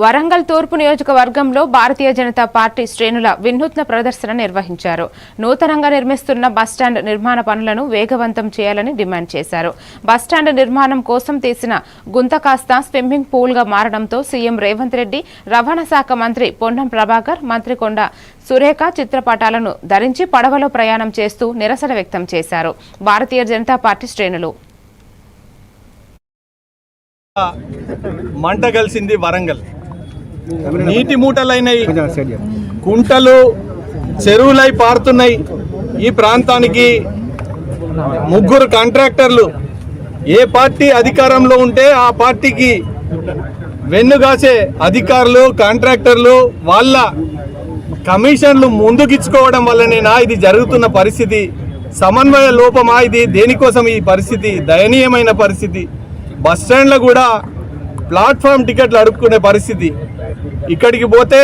వరంగల్ తూర్పు నియోజకవర్గంలో భారతీయ జనతా పార్టీ శ్రేణుల వినూత్న ప్రదర్శన నిర్వహించారు. నూతనంగా నిర్మిస్తున్న బస్టాండ్ నిర్మాణ పనులను వేగవంతం చేయాలని డిమాండ్ చేశారు. బస్టాండ్ నిర్మాణం కోసం తీసిన గుంత కాస్త స్విమ్మింగ్ పూల్గా మారడంతో సీఎం రేవంత్ రెడ్డి రవాణా శాఖ మంత్రి పొన్నం ప్రభాకర్ మంత్రి కొండ సురేఖ చిత్రపటాలను ధరించి పడవలో ప్రయాణం చేస్తూ నిరసన వ్యక్తం చేశారు. భారతీయ జనతా పార్టీ శ్రేణులు. మంట కలిసింది వరంగల్. నీటి మూటలైనవి కుంటలు చెరువులై పారుతున్నాయి. ఈ ప్రాంతానికి ముగ్గురు కాంట్రాక్టర్లు. ఏ పార్టీ అధికారంలో ఉంటే ఆ పార్టీకి వెన్నుగాసే అధికారులు కాంట్రాక్టర్లు వాళ్ళ కమిషన్లు ముందుకిచ్చుకోవడం వల్లనేనా ఇది జరుగుతున్న పరిస్థితి. సమన్వయ లోపమా ఇది? దేనికోసం ఈ పరిస్థితి? దయనీయమైన పరిస్థితి. బస్ స్టాండ్లో కూడా ప్లాట్ఫామ్ టికెట్లు అడుక్కునే పరిస్థితి. ఇక్కడికి పోతే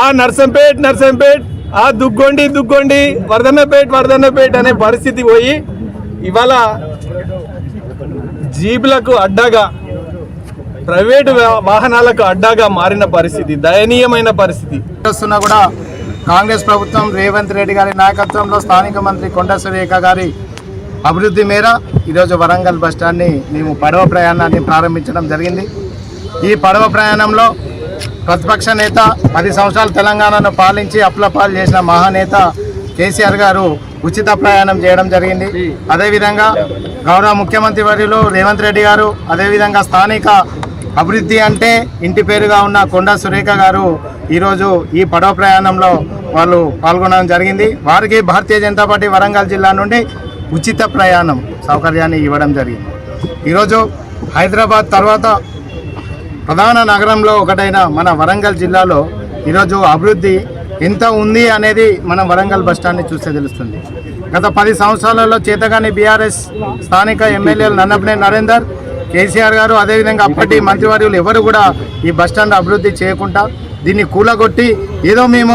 ఆ నర్సంపేట్ నర్సంపేట్ ఆ దుగ్గొండి దుగ్గొండి వర్ధన్నపేట్ వర్ధన్నపేట్ అనే పరిస్థితి పోయి ఇవాళ జీబులకు అడ్డాగా ప్రైవేటు వాహనాలకు అడ్డాగా మారిన పరిస్థితి దయనీయమైన పరిస్థితి. వస్తున్నా కూడా కాంగ్రెస్ ప్రభుత్వం రేవంత్ రెడ్డి గారి నాయకత్వంలో స్థానిక మంత్రి కొండ సురేఖ గారి అభివృద్ధి మేర ఈరోజు వరంగల్ బస్ స్టాండ్ని మేము పడవ ప్రయాణాన్ని ప్రారంభించడం జరిగింది. ఈ పడవ ప్రయాణంలో ప్రతిపక్ష నేత పది సంవత్సరాలు తెలంగాణను పాలించి అప్లపాలు చేసిన మహానేత కేసీఆర్ గారు ఉచిత ప్రయాణం చేయడం జరిగింది. అదేవిధంగా గౌరవ ముఖ్యమంత్రి వర్యులు రేవంత్ రెడ్డి గారు అదేవిధంగా స్థానిక అభివృద్ధి అంటే ఇంటి పేరుగా ఉన్న కొండ సురేఖ గారు ఈరోజు ఈ పడవ ప్రయాణంలో వాళ్ళు పాల్గొనడం జరిగింది. వారికి భారతీయ జనతా పార్టీ వరంగల్ జిల్లా నుండి ఉచిత ప్రయాణం సౌకర్యాన్ని ఇవ్వడం జరిగింది. ఈరోజు హైదరాబాద్ తర్వాత ప్రధాన నగరంలో ఒకటైన మన వరంగల్ జిల్లాలో ఈరోజు అభివృద్ధి ఎంత ఉంది అనేది మనం వరంగల్ బస్ స్టాండ్ని చూస్తే తెలుస్తుంది. గత పది సంవత్సరాలలో చేతగాని బీఆర్ఎస్ స్థానిక ఎమ్మెల్యేలు నన్నపనే నరేందర్ కేసీఆర్ గారు అదేవిధంగా అప్పటి మంత్రివర్యులు ఎవరు కూడా ఈ బస్ స్టాండ్ అభివృద్ధి చేయకుండా దీన్ని కూలగొట్టి ఏదో మేము